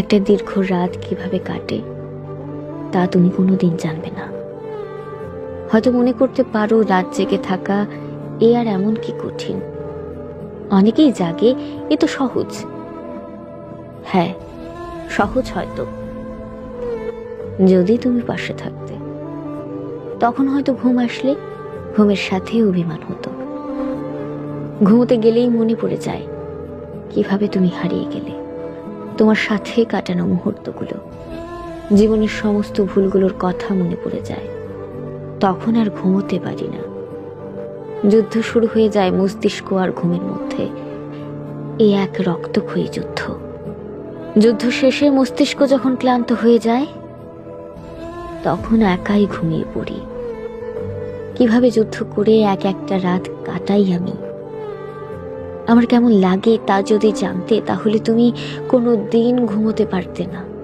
একটা দীর্ঘ রাত কীভাবে কাটে, তা তুমি কোনো দিন জানবে না। হয়তো মনে করতে পারো, রাত জেগে থাকা এ আর এমন কি কঠিন। অনেকেই জাগে, এ তো সহজ। হ্যাঁ সহজ হয়তো। যদি তুমি পাশে থাকতে, তখন হয়তো ঘুম আসলে ঘুমের সাথে অভিমান হতো। ঘুমোতে গেলেই মনে পড়ে যায়, কীভাবে তুমি হারিয়ে গেলে। তোমার সাথে কাটানো মুহূর্তগুলো। জীবনের সমস্ত ভুলগুলোর কথা মনে পড়ে যায়। তখন আর ঘুমোতে পারি না। যুদ্ধ শুরু হয়ে যায় মস্তিষ্ক আর ঘুমের মধ্যে। এই এক রক্তক্ষয়ী যুদ্ধ। যুদ্ধ শেষে মস্তিষ্ক যখন ক্লান্ত হয়ে যায়, তখন একাই ঘুমিয়ে পড়ি। কীভাবে যুদ্ধ করে এক একটা রাত কাটাই আমি? আমার কেমন লাগে তা যদি জানতে তাহলে তুমি কোনো দিন ঘুমোতে পারতে না।